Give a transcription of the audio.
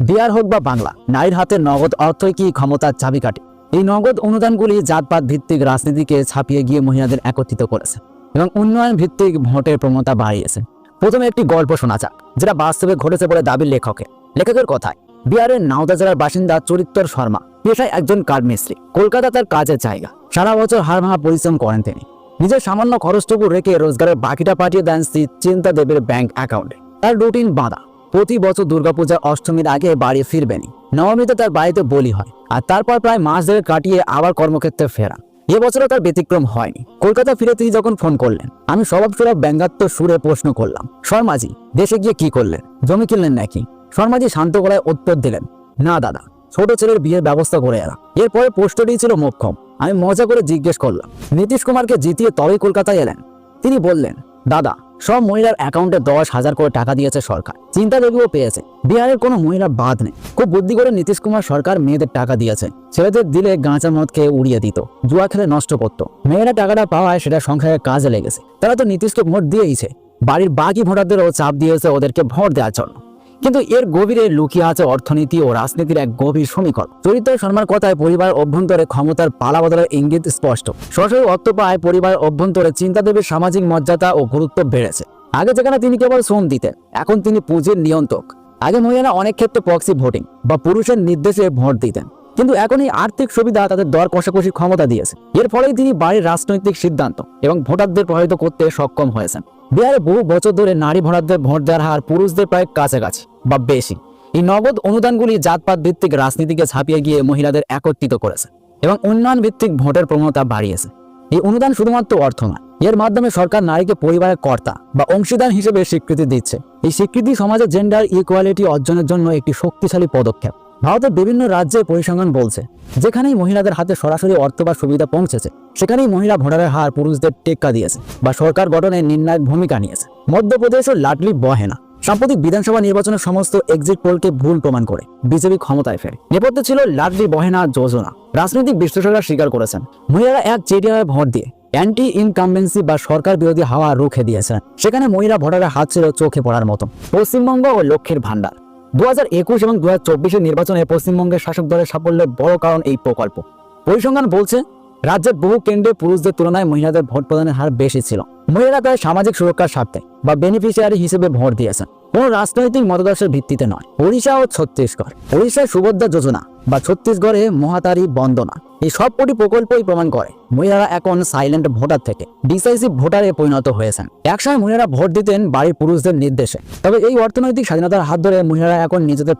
বিহার হোক বা বাংলা, নারীর হাতে নগদ অর্থই কি ক্ষমতার চাবিকাঠি? এই নগদ অনুদানগুলি জাতপাত ভিত্তিক রাজনীতিকে ছাপিয়ে গিয়ে মহিলাদের একত্রিত করেছে এবং উন্নয়ন ভিত্তিক ভোটের প্রবণতা বাড়িয়েছে। প্রথমে একটি গল্প শোনা যাক, যেটা বাস্তবে ঘটেছে বলে দাবি লেখকের লেখকের কথায়, বিহারের নাওদা জেলার বাসিন্দা চরিত্র শর্মা, পেশায় একজন কাঠমিস্ত্রি কলকাতা তার কাজের জায়গা। সারা বছর হার ভাঙা পরিশ্রম করেন তিনি। নিজের সামান্য খরচটুকু রেখে রোজগারের বাকিটা পাঠিয়ে দেন শ্রী চিন্তা দেবের ব্যাংক অ্যাকাউন্টে। তার রুটিন বাঁধা। প্রতি বছর দুর্গাপূজার অষ্টমীর আগে বাড়ি ফিরবেনই। নবমীতে তার বাড়িতে বলি হয় আর তারপর প্রায় মাস ধরে কাটিয়ে আবার কর্মক্ষেত্রে ফেরা। এবছরও তার ব্যতিক্রম হয়নি। কলকাতা ফিরে তিনি যখন ফোন করলেন, আমি স্বভাব সুলভ ব্যঙ্গাত্ম সুরে প্রশ্ন করলাম, শর্মাজি, দেশে গিয়ে কি করলেন? জমি কিনলেন নাকি? শর্মাজি শান্ত গলায় উত্তর দিলেন, না দাদা, ছোট ছেলের বিয়ের ব্যবস্থা করে এলাম। এরপরে পোস্টটি ছিল মোক্ষম। আমি মজা করে জিজ্ঞেস করলাম, নীতিশ কুমারকে জিতিয়ে তবেই কলকাতায় এলেন? তিনি বললেন, দাদা সব মহিলার অ্যাকাউন্টে দশ হাজার করে টাকা দিয়েছে সরকার। চিন্তা দেবীও পেয়েছে। বিহারের কোনো মহিলা বাদ নেই। খুব বুদ্ধি করে নীতিশ কুমার সরকার মেয়েদের টাকা দিয়েছে। ছেলেদের দিলে গাঁচা মদ খেয়ে উড়িয়ে দিত। জুয়া খেলে নষ্ট করত। মেয়েরা টাকাটা পাওয়ায় সেটা সংখ্যায় কাজে লেগেছে। তারা তো নীতিশকে ভোট দিয়েইছে। বাড়ির বাকি ভোটারদেরও চাপ দিয়েছে ওদেরকে ভোট দেওয়ার জন্য। কিন্তু এর গভীরে লুকিয়ে আছে অর্থনীতি ও রাজনীতির এক গভীর সমীকরণ। চরিত্র শর্মার কথায় পরিবার অভ্যন্তরে ক্ষমতার পালা বদলের ইঙ্গিত স্পষ্ট। সরাসরি অর্থ পায় পরিবার অভ্যন্তরে চিন্তাদেবীর সামাজিক মর্যাদা ও গুরুত্ব বেড়েছে। আগে যেখানে তিনি কেবল শ্রম দিতেন, এখন তিনি পুঁজির নিয়ন্ত্রক। আগে মহিলারা অনেক ক্ষেত্রে প্রক্সি ভোটিং বা পুরুষের নির্দেশে ভোট দিতেন। কিন্তু এখন এই আর্থিক সুবিধা তাদের দর কষাকষির ক্ষমতা দিয়েছে। এর ফলেই তিনি বাড়ির রাজনৈতিক সিদ্ধান্ত এবং ভোটারদের প্রভাবিত করতে সক্ষম হয়েছেন। বিহারে বহু বছর ধরে নারী ভোটারদের ভোট দেওয়ার হার পুরুষদের প্রায় কাছাকাছি বা বেশি। এই নগদ অনুদানগুলি জাতপাত ভিত্তিক রাজনীতিকে ছাপিয়ে গিয়ে মহিলাদের একত্রিত করেছে এবং উন্নয়ন ভিত্তিক ভোটের প্রবণতা বাড়িয়েছে। এই অনুদান শুধুমাত্র অর্থ নয় এর মাধ্যমে সরকার নারীকে পরিবারের কর্তা বা অংশীদার হিসেবে স্বীকৃতি দিচ্ছে। এই স্বীকৃতি সমাজে জেন্ডার ইকুয়ালিটি অর্জনের জন্য একটি শক্তিশালী পদক্ষেপ। ভারতের বিভিন্ন রাজ্যে পরিসংখ্যান বলছে, যেখানেই মহিলাদের হাতে সরাসরি অর্থ বা সুবিধা পৌঁছেছে, সেখানেই মহিলা ভোটারের হার পুরুষদের টেক্কা দিয়েছে বা সরকার গঠনে নির্ণায়ক ভূমিকা নিয়েছে। মধ্যপ্রদেশ ও লাডলি বহেনা সাম্প্রতিক বিধানসভা নির্বাচনের সমস্ত এক্সিট পোলকে ভুল প্রমাণ করে বিজেপি ক্ষমতায় ফেরে। নেপথ্যে ছিল লাডলি বহেনা যোজনা। রাজনৈতিক বিশ্লেষকরা স্বীকার করেছেন, মহিলারা এক চেটিয়ায় ভোট দিয়ে অ্যান্টি ইনকামবেন্সি বা সরকার বিরোধী হাওয়া রুখে দিয়েছেন। সেখানে মহিলা ভোটারের হাত ছিল চোখে পড়ার মতো। পশ্চিমবঙ্গ ও লক্ষ্মীর ভান্ডার দু হাজার একুশ এবং দু হাজার নির্বাচনে পশ্চিমবঙ্গের শাসক দলের সাফল্যের বড় কারণ এই প্রকল্প। পরিসংখ্যান বলছে, রাজ্যের বহু কেন্দ্রে পুরুষদের তুলনায় মহিলাদের ভোট প্রদানের হার বেশি ছিল। মহিলারা তাদের সামাজিক সুরক্ষার স্বার্থে বা বেনিফিশিয়ারি হিসেবে ভোট দিয়েছেন। কোনো রাজনৈতিক মতাদর্শের ভিত্তিতে নয়। ওড়িশা ও ছত্তিশগড়। ওড়িশায় সুভদ্রা যোজনা। বা ছত্তিশগড়ে মহাতারি বন্দনা। এই সব কটি প্রকল্পই প্রমাণ করে মহিলারা এখন সাইলেন্ট ভোটার থেকে। ডিসাইসিভ ভোটারে পরিণত হয়েছেন। একসময় মহিলারা ভোট দিতেন বাড়ির পুরুষদের নির্দেশে। তবে এই অর্থনৈতিক স্বাধীনতার হাত ধরে মহিলারা এখন নিজেদের